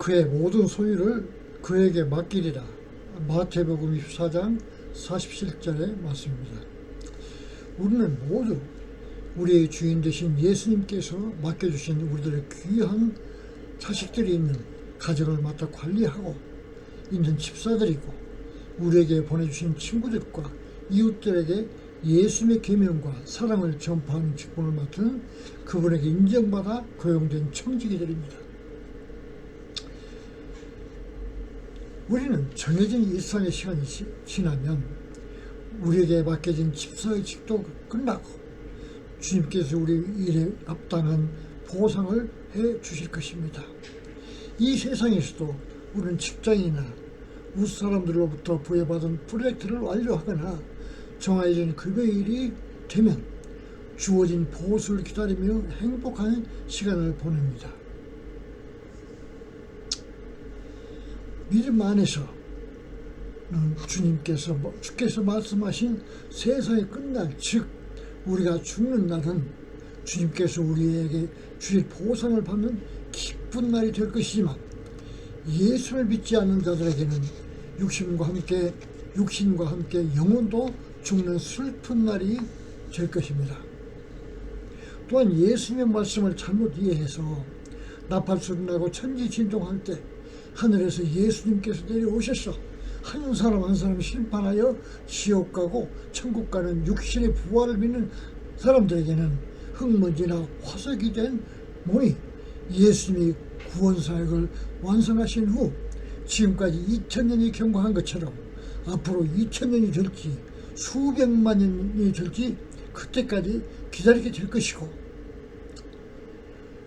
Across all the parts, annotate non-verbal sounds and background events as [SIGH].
그의 모든 소유를 그에게 맡기리라. 마태복음 24장 47절의 말씀입니다. 우리는 모두 우리의 주인 되신 예수님께서 맡겨주신 우리들의 귀한 자식들이 있는 가정을 맡아 관리하고 있는 집사들이고 우리에게 보내주신 친구들과 이웃들에게 예수님의 계명과 사랑을 전파하는 직분을 맡은 그분에게 인정받아 고용된 청지기들입니다. 우리는 정해진 일상의 시간이 지- 지나면 우리에게 맡겨진 집사의 직도 끝나고 주님께서 우리 일에 합당한 보상을 해 주실 것입니다. 이 세상에서도 우리는 직장이나 우리 사람들로부터 부여받은 프로젝트를 완료하거나 정해진 급여일이 되면 주어진 보수를 기다리며 행복한 시간을 보냅니다. 믿음 안에서 주님께서 뭐- 주께서 말씀하신 세상의 끝날 즉 우리가 죽는 날은 주님께서 우리에게 주실 보상을 받는 기쁜 날이 될 것이지만 예수를 믿지 않는 자들에게는 육신과 함께 육신과 함께 영혼도 죽는 슬픈 날이 될 것입니다. 또한 예수님의 말씀을 잘못 이해해서 나팔 소리 나고 천지 진동할 때 하늘에서 예수님께서 내려오셔서 한 사람 한 사람 심판하여 지옥 가고 천국 가는 육신의 부활을 믿는 사람들에게는 흙먼지나 화석이 된 몸이 예수님이 구원 사역을 완성하신 후 지금까지 2000년이 경과한 것처럼 앞으로 2000년이 될지 수백만 년이 될지 그때까지 기다리게 될 것이고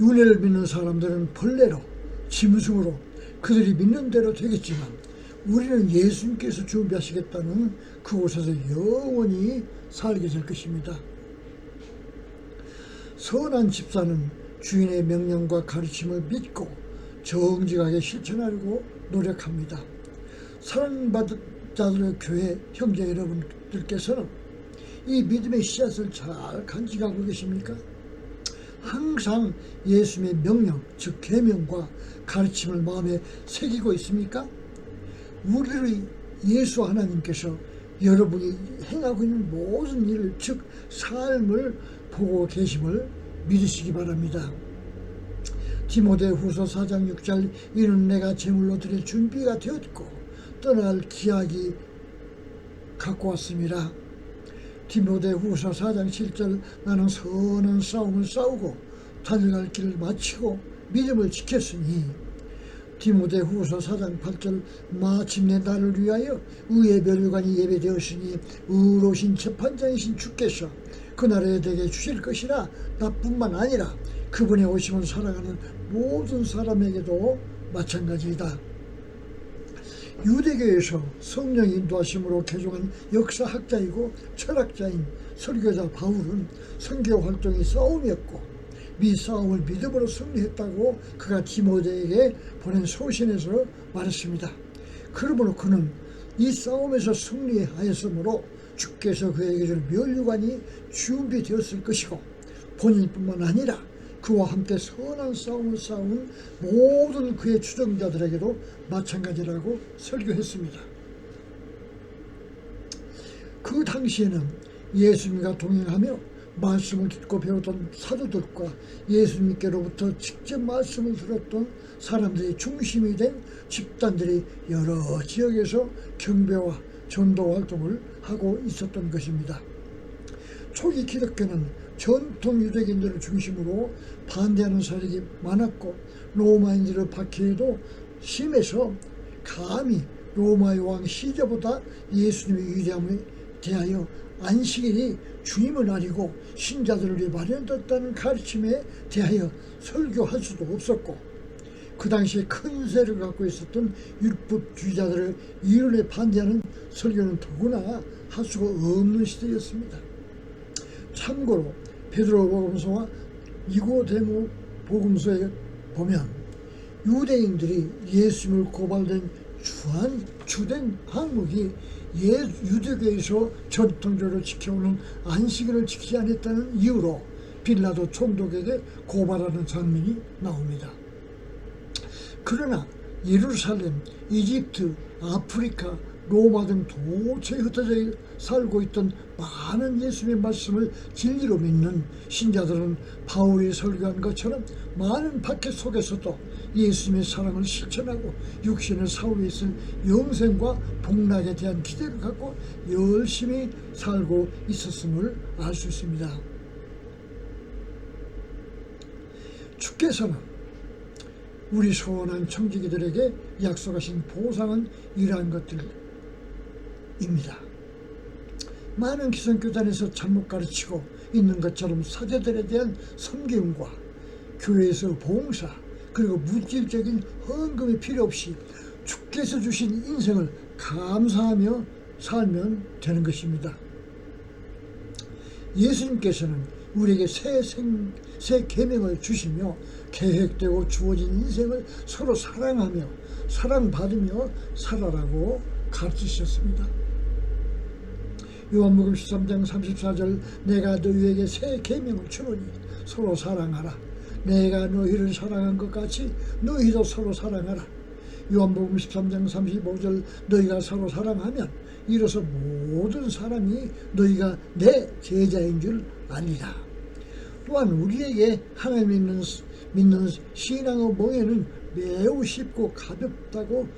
윤회를 믿는 사람들은 벌레로 짐승으로 그들이 믿는 대로 되겠지만 우리는 예수님께서 준비하시겠다는 그곳에서 영원히 살게 될 것입니다. 선한 집사는 주인의 명령과 가르침을 믿고 정직하게 실천하려고 노력합니다. 사랑받은 자들의 교회 형제 여러분들께서는 이 믿음의 씨앗을 잘 간직하고 계십니까? 항상 예수님의 명령, 즉 계명과 가르침을 마음에 새기고 있습니까? 우리를 예수 하나님께서 여러분이 행하고 있는 모든 일을 즉 삶을 보고 계심을 믿으시기 바랍니다. 디모데 후서 4장 6절 이는 내가 제물로 드릴 준비가 되었고 떠날 기약이 갖고 왔습니다. 디모데 후서 4장 7절 나는 선한 싸움을 싸우고 달려갈 길을 마치고 믿음을 지켰으니 디모데 후서 4장 8절 마침내 나를 위하여 의의 멸류관이 예배되었으니 의로신 재판장이신 주께서 그날에 내게 주실 것이라 나뿐만 아니라 그분의 오심을 살아가는 모든 사람에게도 마찬가지이다. 유대교에서 성령 인도하심으로 개종한 역사학자이고 철학자인 설교자 바울은 선교 활동이 싸움이었고 미 싸움을 믿음으로 승리했다고 그가 디모데에게 보낸 소신에서 말했습니다. 그러므로 그는 이 싸움에서 승리하였으므로 주께서 그에게 줄 멸류관이 준비되었을 것이고 본인뿐만 아니라 그와 함께 선한 싸움을 싸운 모든 그의 추종자들에게도 마찬가지라고 설교했습니다. 그 당시에는 예수님과 동행하며 말씀을 듣고 배웠던 사도들과 예수님께로부터 직접 말씀을 들었던 사람들이 중심이 된 집단들이 여러 지역에서 경배와 전도 활동을 하고 있었던 것입니다. 초기 기독교는 전통 유대인들을 중심으로 반대하는 세력이 많았고 로마인들의 박해에도 심해서 감히 로마의 왕 시저보다 예수님의 위대함에 대하여 안식일이 주님을 아니고 신자들을 위해 마련됐다는 가르침에 대하여 설교할 수도 없었고 그 당시에 큰 세를 갖고 있었던 율법주의자들의 이론에 반대하는 설교는 더구나 할 수가 없는 시대였습니다. 참고로 베드로 복음서와 니고데모 복음서에 보면 유대인들이 예수님을 고발된 주한 주된 항목이 예 유대교에서 전통적으로 지켜오는 안식일을 지키지 않았다는 이유로 빌라도 총독에게 고발하는 장면이 나옵니다. 그러나 예루살렘, 이집트, 아프리카, 로마 등 도처에 흩어져 살고 있던 많은 예수님의 말씀을 진리로 믿는 신자들은 바울이 설교한 것처럼 많은 박해 속에서도 예수님의 사랑을 실천하고 육신의 사후에 있을 영생과 복락에 대한 기대를 갖고 열심히 살고 있었음을 알 수 있습니다. 주께서는 우리 소원한 청지기들에게 약속하신 보상은 이러한 것들 입니다. 많은 기성교단에서 잘못 가르치고 있는 것처럼 사제들에 대한 섬김과 교회에서 봉사 그리고 물질적인 헌금이 필요 없이 주께서 주신 인생을 감사하며 살면 되는 것입니다. 예수님께서는 우리에게 새 생, 새 계명을 주시며 계획되고 주어진 인생을 서로 사랑하며 사랑받으며 살아라고 가르치셨습니다. 요한복음 13장 34절 내가 너희에게 새 계명을 주노니 서로 사랑하라. 내가 너희를 사랑한 것 같이 너희도 서로 사랑하라. 요한복음 13장 35절 너희가 서로 사랑하면 이로써 모든 사람이 너희가 내 제자인 줄 아니라. 또한 우리에게 하나님 믿는, 믿는 신앙의 몽에는 매우 쉽고 가볍다고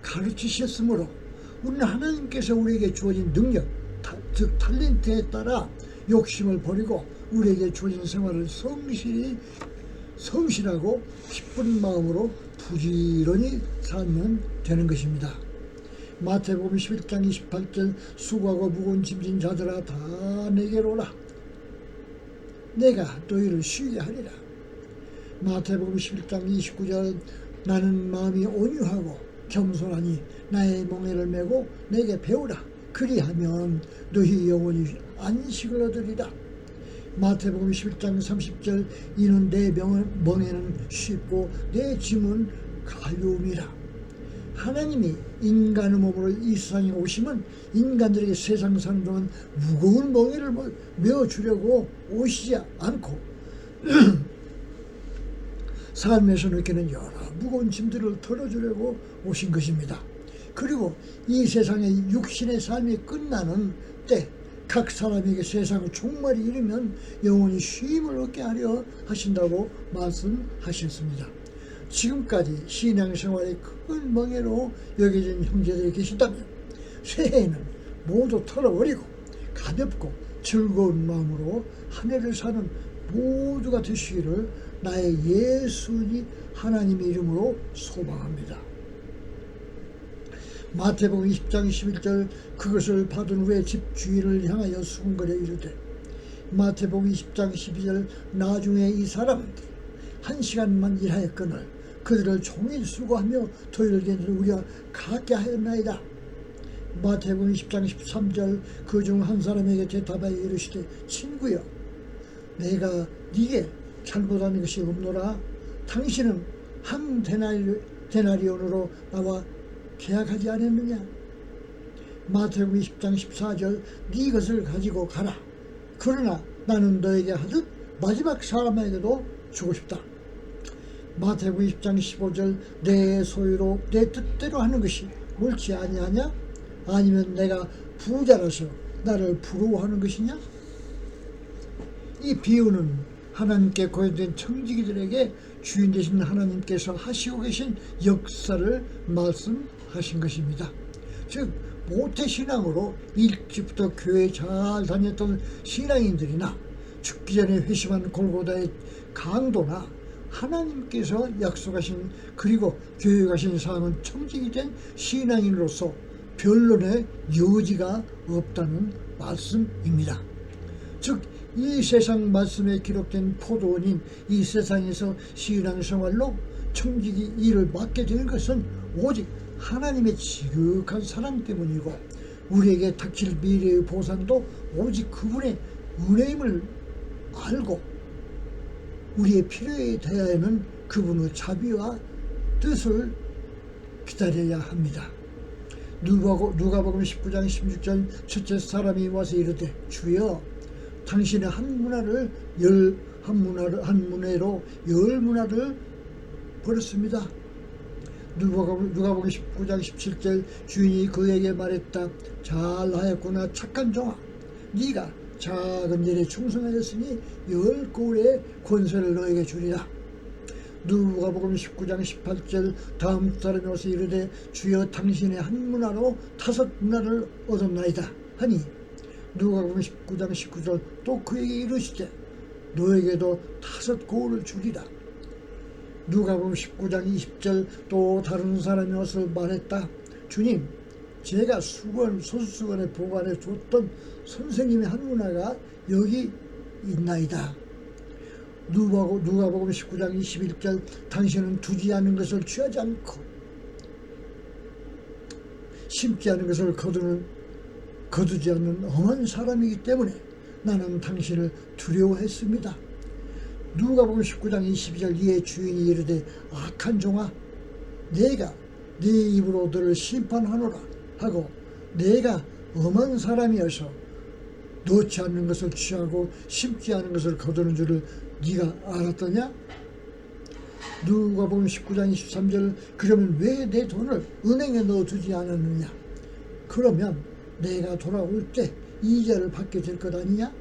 가르치셨으므로 우리는 하나님께서 우리에게 주어진 능력, 타, 즉 탤런트에 따라 욕심을 버리고 우리에게 주어진 생활을 성실히 성실하고 기쁜 마음으로 부지런히 살면 되는 것입니다. 마태복음 11장 28절 수고하고 무거운 짐진 자들아 다 내게로 오라. 내가 너희를 쉬게 하리라. 마태복음 11장 29절 나는 마음이 온유하고 겸손하니 나의 멍에를 메고 내게 배우라 그리하면 너희 영혼이 안식을 얻으리라 마태복음 11장 30절 이는 내 멍에는 쉽고 내 짐은 가벼움이라 하나님이 인간의 몸으로 이 세상에 오시면 인간들에게 세상 동안 무거운 멍에를 뭐 메어주려고 오시지 않고 [CLEARS THROAT] 삶에서 느끼는 여러 무거운 짐들을 털어주려고 오신 것입니다. 그리고 이 세상의 육신의 삶이 끝나는 때 각 사람에게 세상을 종말이 이르면 영원히 쉼을 얻게 하려 하신다고 말씀하셨습니다. 지금까지 신앙생활의 큰 멍에로 여겨진 형제들이 계신다면 새해에는 모두 털어버리고 가볍고 즐거운 마음으로 한 해를 사는 모두가 되시기를 나의 예수니 하나님의 이름으로 소망합니다. 마태복음 20장 21절 그것을 받은 후에 집 주인을 향하여 수군거려 이르되 마태복음 20장 12절 나중에 이 사람들이 한 시간만 일하였거늘 그들을 종일 수고하며 토요일 견디를 우리가 갖게 하였나이다. 마태복음 10장 13절 그 중 한 사람에게 대답하여 이르시되 친구여 내가 네게 잘못한 것이 없노라 당신은 한 데나리, 데나리온으로 나와 계약하지 않았느냐? 마태복음 10장 14절 네 것을 가지고 가라. 그러나 나는 너에게 하듯 마지막 사람에게도 주고 싶다. 마태복음 10장 15절 내 소유로 내 뜻대로 하는 것이 옳지 아니하냐? 아니면 내가 부자라서 나를 부러워하는 것이냐? 이 비유는 하나님께 고연된 청지기들에게 주인 되신 하나님께서 하시고 계신 역사를 말씀 하신 것입니다. 즉 모태신앙으로 일찍부터 교회 잘 다녔던 신앙인들이나 죽기 전에 회심한 골고다의 강도나 하나님께서 약속하신 그리고 교회 가신 사람은 청직이 된 신앙인으로서 변론의 여지가 없다는 말씀입니다. 즉, 이 세상 말씀에 기록된 포도원인 이 세상에서 신앙생활로 청직이 일을 맡게 되는 것은 오직 하나님의 지극한 사랑 때문이고 우리에게 닥칠 미래의 보상도 오직 그분의 은혜임을 알고 우리의 필요에 대하여는 그분의 자비와 뜻을 기다려야 합니다. 누가복음 19장 16절 첫째 사람이 와서 이르되 주여 당신의 한 문화를 열 한 문화를 한 문화로 열 문화를 버렸습니다. 누가복음 누가복음 19장 17절 주인이 그에게 말했다. 잘하였구나 착한 종아. 네가 작은 일에 충성하였으니 열 고울의 권세를 너에게 주리라. 누가복음 19장 18절 다음 사람이 와서 이르되 주여 당신의 한 문화로 다섯 문화를 얻었나이다 하니 누가복음 19장 19절 또 그에게 이르시되 너에게도 다섯 고울을 주리라 누가복음 19장 20절 또 다른 사람이 와서 말했다 주님 제가 수건 소수수건에 보관해 줬던 선생님의 한 문화가 여기 있나이다 누가복음 19장 21절 당신은 두지 않은 것을 취하지 않고 심지 않은 것을 거두는 거두지 않는 엄한 사람이기 때문에 나는 당신을 두려워했습니다. 누가복음 19장 22절 이에 주인이 이르되 악한 종아 내가 네 입으로 너를 심판하노라 하고 내가 엄한 사람이어서 놓지 않는 것을 취하고 심지 않은 것을 거두는 줄을 네가 알았더냐? 누가복음 19장 23절 그러면 왜 내 돈을 은행에 넣어두지 않았느냐? 그러면 내가 돌아올 때 이자를 받게 될 것 아니냐?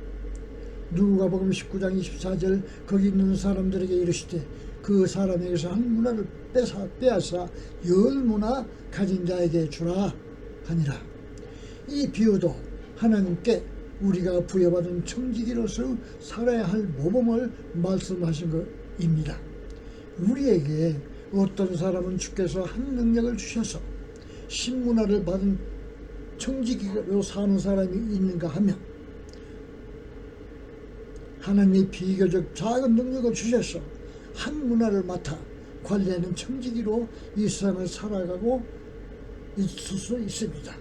누가복음 19장 24절 거기 있는 사람들에게 이르시되 그 사람에게서 한 문화를 빼앗아, 빼앗아 열 문화 가진 자에게 주라 하니라. 이 비유도 하나님께 우리가 부여받은 청지기로서 살아야 할 모범을 말씀하신 것입니다. 우리에게 어떤 사람은 주께서 한 능력을 주셔서 신문화를 받은 청지기로 사는 사람이 있는가 하면 하나님이 비교적 작은 능력을 주셔서 한 문화를 맡아 관리하는 청지기로 이 세상을 살아가고 있을 수 있습니다.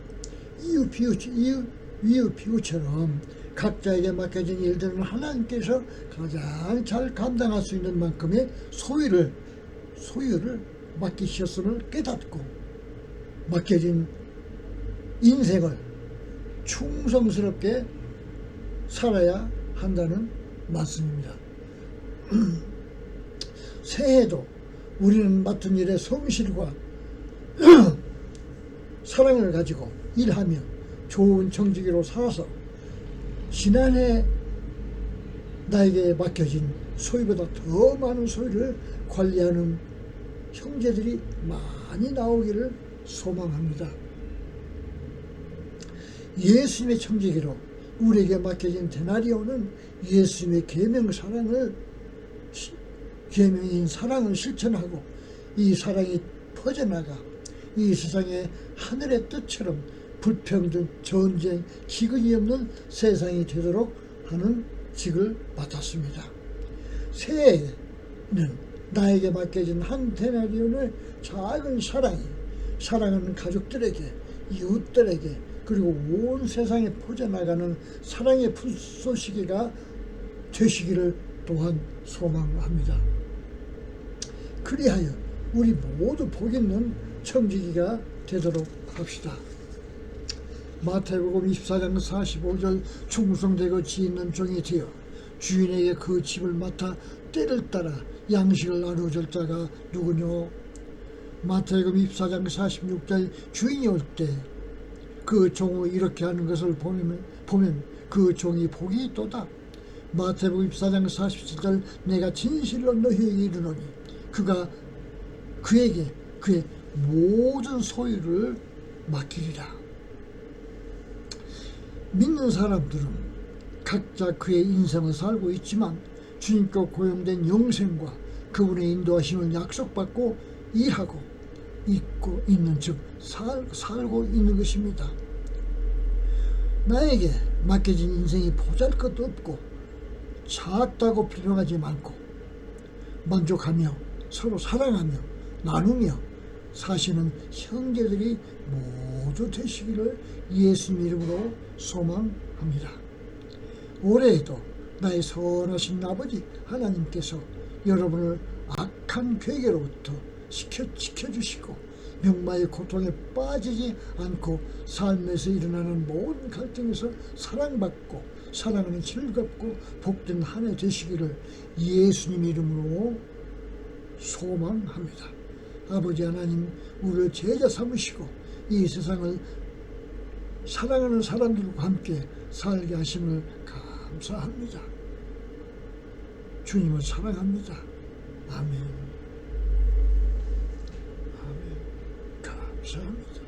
이유 비유, 이유, 위유 비유처럼 각자에게 맡겨진 일들은 하나님께서 가장 잘 감당할 수 있는 만큼의 소유를 소유를 맡기셨음을 깨닫고 맡겨진 인생을 충성스럽게 살아야 한다는 말씀입니다. [CLEARS THROAT] 새해도 우리는 맡은 일에 성실과 [CLEARS THROAT] 사랑을 가지고 일하며 좋은 정직으로 살아서 지난해 나에게 맡겨진 소유보다 더 많은 소유를 관리하는 형제들이 많이 나오기를 소망합니다. 예수님의 청지기로 우리에게 맡겨진 데나리오는 예수님의 계명 사랑을 계명인 사랑을 실천하고 이 사랑이 퍼져나가 이 세상의 하늘의 뜻처럼 불평등, 전쟁, 기근이 없는 세상이 되도록 하는 직을 맡았습니다. 새해에는 나에게 맡겨진 한 데나리온의 작은 사랑이 사랑하는 가족들에게 이웃들에게 그리고 온 세상에 퍼져나가는 사랑의 풀소시기가 되시기를 또한 소망합니다. 그리하여 우리 모두 복 있는 청지기가 되도록 합시다. 마태복음 24장 45절 충성되고 지있는 종이 되어 주인에게 그 집을 맡아 때를 따라 양식을 나누어 줄 자가 누구뇨? 마태복음 24장 46절 주인이 올때 그 종을 이렇게 하는 것을 보면, 보면 그 종이 복이 있도다. 마태복음 24장 47절 내가 진실로 너희에게 이르노니 그가 그에게 그의 모든 소유를 맡기리라. 믿는 사람들은 각자 그의 인생을 살고 있지만 주님께 고용된 영생과 그분의 인도하심을 약속받고 일하고 있고 있는 즉 살, 살고 있는 것입니다. 나에게 맡겨진 인생이 보잘것도 없고 작다고 비평하지 말고 만족하며 서로 사랑하며 나누며 사시는 형제들이 모두 되시기를 예수님 이름으로 소망합니다. 올해에도 나의 선하신 아버지 하나님께서 여러분을 악한 괴계로부터 지켜, 지켜주시고 명마의 고통에 빠지지 않고 삶에서 일어나는 모든 갈등에서 사랑받고 사랑하는 즐겁고 복된 한 해 되시기를 예수님 이름으로 소망합니다. 아버지 하나님 우리를 제자 삼으시고 이 세상을 사랑하는 사람들과 함께 살게 하심을 감사합니다. 주님을 사랑합니다. 아멘. Sure.